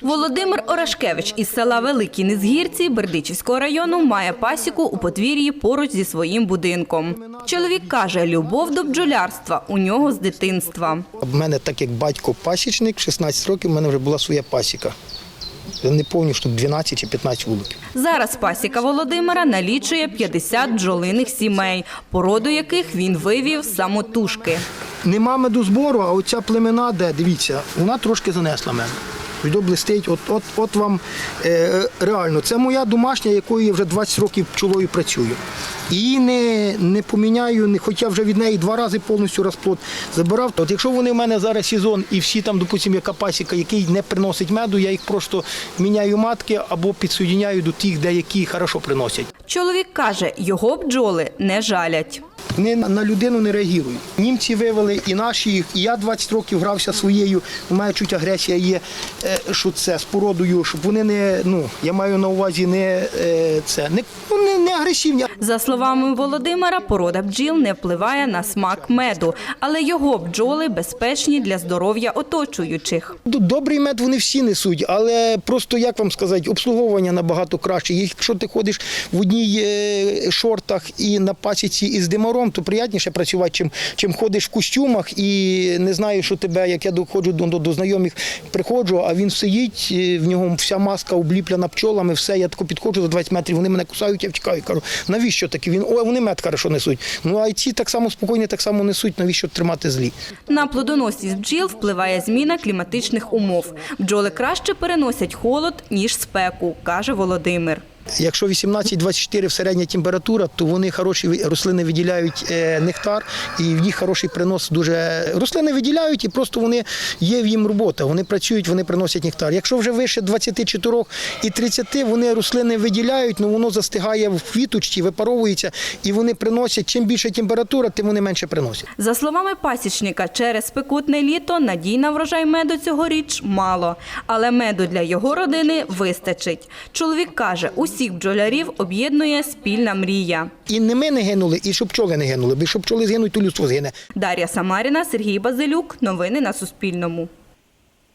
Володимир Орашкевич із села Великі Низгірці Бердичівського району має пасіку у подвір'ї поруч зі своїм будинком. Чоловік каже, любов до бджолярства у нього з дитинства. У мене, так як батько пасічник, 16 років, в мене вже була своя пасіка. Я не пам'ятаю, що 12 чи 15 вуликів. Зараз пасіка Володимира налічує 50 бджолиних сімей, породу яких він вивів самотужки. Нема медозбору, а оця племена, де, дивіться, вона трошки занесла мене. Відо блистить, от, от, от вам е, реально. Це моя домашня, якою я вже 20 років пчолою працюю. Її не, не поміняю, не, хоча вже від неї два рази повністю розплод забирав. От якщо вони в мене зараз сезон і всі там, допустимо, яка пасіка, який не приносить меду, я їх просто міняю матки або підсоєдняю до тих, де які хорошо приносять. Чоловік каже, його бджоли не жалять. Вони на- людину не реагують. Німці вивели і наші їх. І я 20 років грався своєю. У мене чуть агресія є, е, що це з породою, щоб вони не ну я маю на увазі не е, це не, ну, не, не агресивні. За словами Володимира, порода бджіл не впливає на смак меду, але його бджоли безпечні для здоров'я оточуючих. Добрий мед вони всі несуть, але просто як вам сказати, обслуговування набагато краще. Якщо ти ходиш в одній е, шортах і на пасіці із димаром, то приятніше працювати, чим, чим ходиш в костюмах і не знаю, що тебе, як я доходжу до, до, до знайомих, приходжу, а він е, в нього вся маска обліплена пчолами, все, я тако підходжу за 20 метрів, вони мене кусають, я втікаю. Кажу, навіщо таке? Він, ой, вони мед хорошо несуть. Ну а й ці так само спокійні, так само несуть, навіщо тримати злі? На плодоносність бджіл впливає зміна кліматичних умов. Бджоли краще переносять холод, ніж спеку, каже Володимир. Якщо 18-24 в середня температура, то вони хороші рослини виділяють е, нектар, і в них хороший принос. Дуже рослини виділяють, і просто вони є в їм робота. Вони працюють, вони приносять нектар. Якщо вже вище 24 і 30, вони рослини виділяють, але воно застигає в квіточці, випаровується, і вони приносять. Чим більше температура, тим вони менше приносять. За словами пасічника, через спекутне літо надій на врожай меду цьогоріч мало, але меду для його родини вистачить. Чоловік каже, усіх бджолярів об'єднує спільна мрія. І не ми не гинули, і щоб пчоли не гинули. Бо якщо пчоли згинуть, то людство згине. Дар'я Самаріна, Сергій Базилюк. Новини на Суспільному.